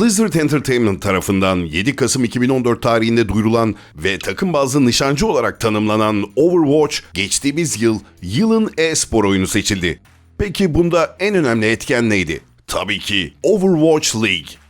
Blizzard Entertainment tarafından 7 Kasım 2014 tarihinde duyurulan ve takım bazlı nişancı olarak tanımlanan Overwatch geçtiğimiz yıl yılın e-spor oyunu seçildi. Peki bunda en önemli etken neydi? Tabii ki Overwatch League.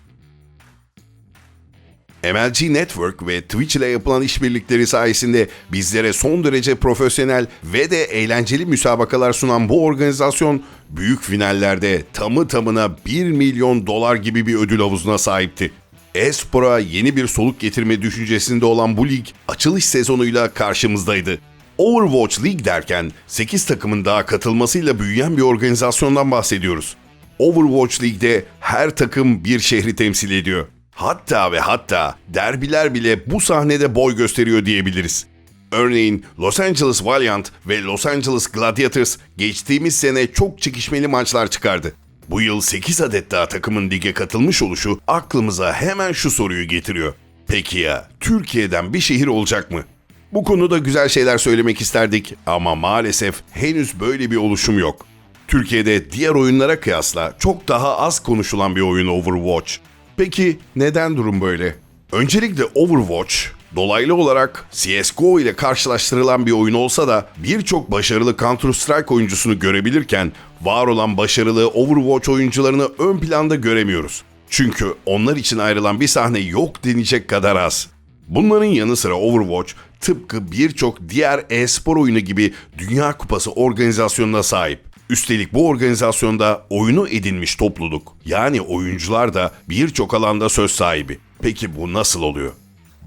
MLG Network ve Twitch ile yapılan işbirlikleri sayesinde bizlere son derece profesyonel ve de eğlenceli müsabakalar sunan bu organizasyon büyük finallerde tamı tamına 1 milyon dolar gibi bir ödül havuzuna sahipti. E-spora yeni bir soluk getirme düşüncesinde olan bu lig açılış sezonuyla karşımızdaydı. Overwatch League derken 8 takımın daha katılmasıyla büyüyen bir organizasyondan bahsediyoruz. Overwatch League'de her takım bir şehri temsil ediyor. Hatta ve hatta derbiler bile bu sahnede boy gösteriyor diyebiliriz. Örneğin Los Angeles Valiant ve Los Angeles Gladiators geçtiğimiz sene çok çekişmeli maçlar çıkardı. Bu yıl 8 adet daha takımın lige katılmış oluşu aklımıza hemen şu soruyu getiriyor. Peki ya Türkiye'den bir şehir olacak mı? Bu konuda güzel şeyler söylemek isterdik ama maalesef henüz böyle bir oluşum yok. Türkiye'de diğer oyunlara kıyasla çok daha az konuşulan bir oyun Overwatch. Peki neden durum böyle? Öncelikle Overwatch dolaylı olarak CSGO ile karşılaştırılan bir oyun olsa da birçok başarılı Counter Strike oyuncusunu görebilirken var olan başarılı Overwatch oyuncularını ön planda göremiyoruz. Çünkü onlar için ayrılan bir sahne yok denecek kadar az. Bunların yanı sıra Overwatch tıpkı birçok diğer e-spor oyunu gibi Dünya Kupası organizasyonuna sahip. Üstelik bu organizasyonda oyunu edinmiş topluluk yani oyuncular da birçok alanda söz sahibi. Peki bu nasıl oluyor?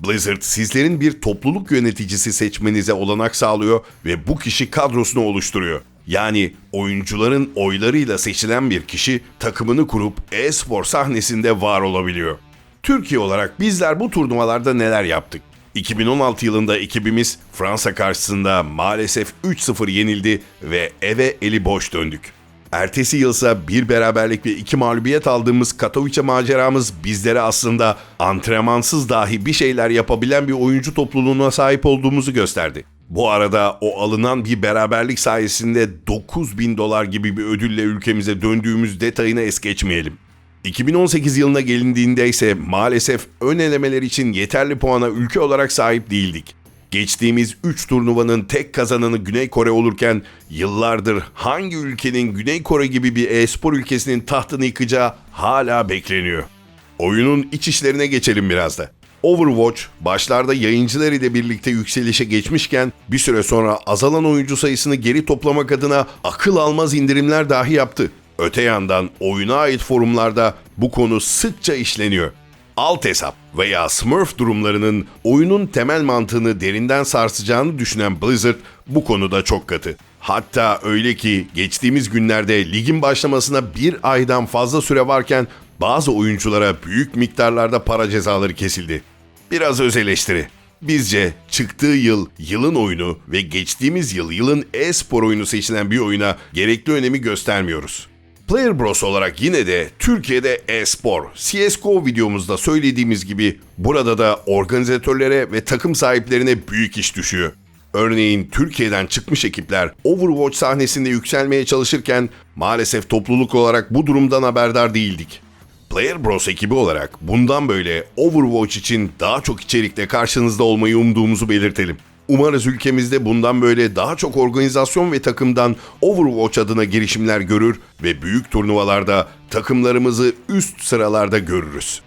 Blizzard sizlerin bir topluluk yöneticisi seçmenize olanak sağlıyor ve bu kişi kadrosunu oluşturuyor. Yani oyuncuların oylarıyla seçilen bir kişi takımını kurup e-spor sahnesinde var olabiliyor. Türkiye olarak bizler bu turnuvalarda neler yaptık? 2016 yılında ekibimiz Fransa karşısında maalesef 3-0 yenildi ve eve eli boş döndük. Ertesi yılsa bir beraberlik ve iki mağlubiyet aldığımız Katowice maceramız bizlere aslında antrenmansız dahi bir şeyler yapabilen bir oyuncu topluluğuna sahip olduğumuzu gösterdi. Bu arada o alınan bir beraberlik sayesinde 9000 dolar gibi bir ödülle ülkemize döndüğümüz detayını es geçmeyelim. 2018 yılına gelindiğinde ise maalesef ön elemeler için yeterli puana ülke olarak sahip değildik. Geçtiğimiz 3 turnuvanın tek kazananı Güney Kore olurken yıllardır hangi ülkenin Güney Kore gibi bir e-spor ülkesinin tahtını yıkacağı hala bekleniyor. Oyunun iç işlerine geçelim biraz da. Overwatch başlarda yayıncılar ile birlikte yükselişe geçmişken bir süre sonra azalan oyuncu sayısını geri toplamak adına akıl almaz indirimler dahi yaptı. Öte yandan oyuna ait forumlarda bu konu sıkça işleniyor. Alt hesap veya Smurf durumlarının oyunun temel mantığını derinden sarsacağını düşünen Blizzard bu konuda çok katı. Hatta öyle ki geçtiğimiz günlerde ligin başlamasına bir aydan fazla süre varken bazı oyunculara büyük miktarlarda para cezaları kesildi. Biraz öz eleştiri. Bizce çıktığı yıl yılın oyunu ve geçtiğimiz yıl yılın e-spor oyunu seçilen bir oyuna gerekli önemi göstermiyoruz. Player Bros olarak yine de Türkiye'de e-spor, CSGO videomuzda söylediğimiz gibi burada da organizatörlere ve takım sahiplerine büyük iş düşüyor. Örneğin Türkiye'den çıkmış ekipler Overwatch sahnesinde yükselmeye çalışırken maalesef topluluk olarak bu durumdan haberdar değildik. Player Bros ekibi olarak bundan böyle Overwatch için daha çok içerikle karşınızda olmayı umduğumuzu belirtelim. Umarız ülkemizde bundan böyle daha çok organizasyon ve takımdan Overwatch adına girişimler görür ve büyük turnuvalarda takımlarımızı üst sıralarda görürüz.